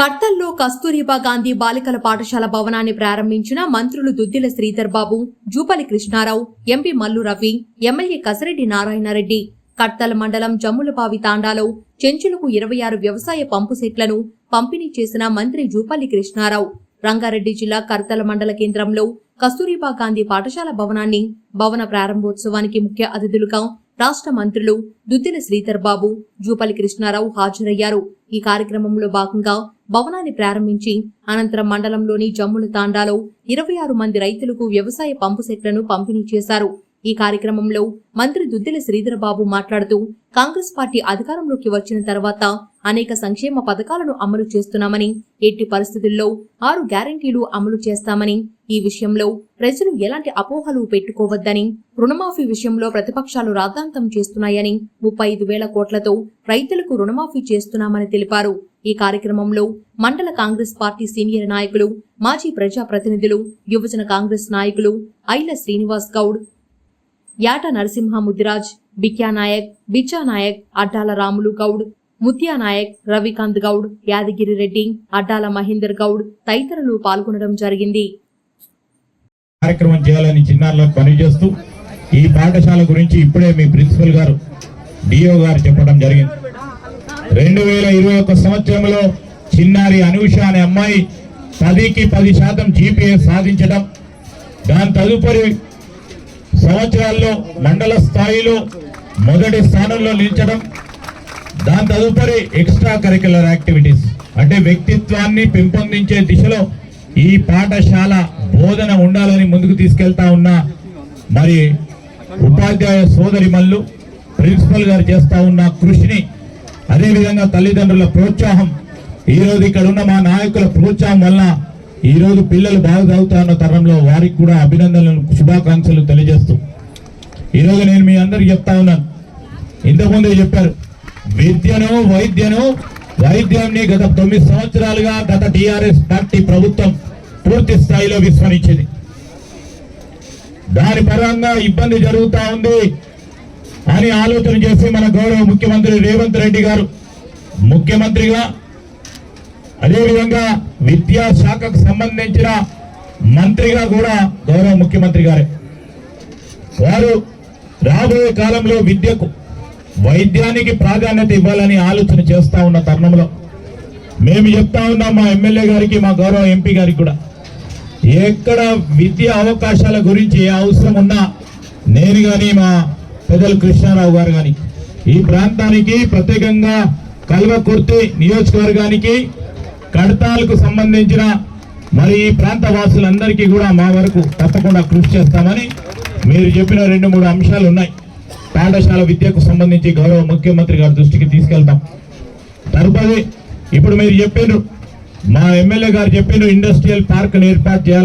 కట్టల్లో కస్తూరిబా గాంధీ బాలికల పాఠశాల భవనాన్ని ప్రారంభించిన మంత్రులు దుద్దిల శ్రీధర్ బాబు జూపలి కృష్ణారావు ఎంపీ మల్లు రవి ఎమ్మెల్యే కసిరెడ్డి నారాయణరెడ్డి. కట్టల మండలం జమ్ములబావి తాండాలో చెంచులకు ఇరవై ఆరు వ్యవసాయ పంపు సెట్లను పంపిణీ చేసిన మంత్రి జూపల్లి కృష్ణారావు. రంగారెడ్డి జిల్లా కర్తల మండల కేంద్రంలో కస్తూరిబా గాంధీ పాఠశాల భవనాన్ని భవన ప్రారంభోత్సవానికి ముఖ్య అతిథులుగా రాష్ట్ర మంత్రులు దుద్దిల శ్రీధర్ బాబు జూపల్లి కృష్ణారావు హాజరయ్యారు. ఈ కార్యక్రమంలో భాగంగా భవనాన్ని ప్రారంభించి అనంతరం మండలంలోని జమ్ముల తాండాలో ఇరవై ఆరు మంది రైతులకు వ్యవసాయ పంపు సెట్లను పంపిణీ చేశారు. ఈ కార్యక్రమంలో మంత్రి దుద్దిల శ్రీధరబాబు మాట్లాడుతూ కాంగ్రెస్ పార్టీ అధికారంలోకి వచ్చిన తర్వాత అనేక సంక్షేమ పథకాలను అమలు చేస్తున్నామని ఎట్టి పరిస్థితుల్లో ఆరు గ్యారంటీలు అమలు చేస్తామని ఈ విషయంలో ప్రజలు ఎలాంటి అపోహలు పెట్టుకోవద్దని రుణమాఫీ విషయంలో ప్రతిపక్షాలు రాద్ధాంతం చేస్తున్నాయని ముప్పై ఐదు వేల కోట్లతో రైతులకు రుణమాఫీ చేస్తున్నామని తెలిపారు. ఈ కార్యక్రమంలో మండల కాంగ్రెస్ పార్టీ సీనియర్ నాయకులు మాజీ ప్రజాప్రతినిధులు యువజన కాంగ్రెస్ నాయకులు ఐల శ్రీనివాస్ గౌడ్ యాట నరసింహ ముదిరాజ్ బిక్యా నాయక్ బిచ్చా నాయక్ అడ్డాల రాములు గౌడ్ ముత్యానాయక్ రవికాంత్ గౌడ్ యాదగిరి రెడ్డి అడ్డాల మహేందర్ గౌడ్ తదితరులు పాల్గొనడం జరిగింది. కార్యక్రమం చేయాలని చిన్నారులో పనిచేస్తూ ఈ పాఠశాల గురించి ఇప్పుడే మీ ప్రిన్సిపల్ గారు డిఓ గారు చెప్పడం జరిగింది. రెండు వేల ఇరవై ఒక్క సంవత్సరంలో చిన్నారి అనూష అనే అమ్మాయి పదికి పది శాతం జీపీఎస్ సాధించడం దాని తదుపరి సంవత్సరాల్లో మండల స్థాయిలో మొదటి స్థానంలో నిలిచడం దాని తదుపరి ఎక్స్ట్రా కరికులర్ యాక్టివిటీస్ అంటే వ్యక్తిత్వాన్ని పెంపొందించే దిశలో ఈ పాఠశాల బోధన ఉండాలని ముందుకు తీసుకెళ్తా ఉన్న మరి ఉపాధ్యాయ సోదరి మల్లు ప్రిన్సిపల్ గారు చేస్తూ ఉన్న కృషిని అదేవిధంగా తల్లిదండ్రుల ప్రోత్సాహం. ఈ రోజు ఇక్కడ ఉన్న మా నాయకుల ప్రోత్సాహం వల్ల ఈ రోజు పిల్లలు బాగా చదువుతా ఉన్న తరంలో వారికి కూడా అభినందనలు శుభాకాంక్షలు తెలియజేస్తూ. ఈరోజు నేను మీ అందరికి చెప్తా ఉన్నాను. ఇంతకుముందే చెప్పారు విద్యను వైద్యను వైద్యాన్ని గత తొమ్మిది సంవత్సరాలుగా గత టీఆర్ఎస్ పార్టీ ప్రభుత్వం పూర్తి స్థాయిలో విస్మరించింది. దాని పరంగా ఇబ్బంది జరుగుతూ ఉంది అని ఆలోచన చేసి మన గౌరవ ముఖ్యమంత్రి రేవంత్ రెడ్డి గారు ముఖ్యమంత్రిగా అదేవిధంగా విద్యా శాఖకు సంబంధించిన మంత్రిగా కూడా గౌరవ ముఖ్యమంత్రి గారే. వారు రాబోయే కాలంలో విద్యకు వైద్యానికి ప్రాధాన్యత ఇవ్వాలని ఆలోచన చేస్తూ ఉన్న తరుణంలో మేము చెప్తా ఉన్నాం మా ఎమ్మెల్యే గారికి మా గౌరవ ఎంపీ గారికి కూడా. ఎక్కడ విద్యా అవకాశాల గురించి ఏ అవసరం ఉన్నా నేను కానీ మా పెద్దలు కృష్ణారావు గారు కానీ ఈ ప్రాంతానికి ప్రత్యేకంగా కల్వకుర్తి నియోజకవర్గానికి కడతాలకు సంబంధించిన మరి ఈ ప్రాంత వాసులందరికీ కూడా మా వరకు తప్పకుండా కృషి చేస్తామని మీరు చెప్పిన రెండు మూడు అంశాలు ఉన్నాయి. పాఠశాల విద్యకు సంబంధించి గౌరవ ముఖ్యమంత్రి గారి దృష్టికి తీసుకెళ్తాం తదుపరి ఇప్పుడు మీరు చెప్పిండ్రు మా ఎమ్మెల్యే గారు చెప్పిండ్రు ఇండస్ట్రియల్ పార్క్ను ఏర్పాటు చేయాలి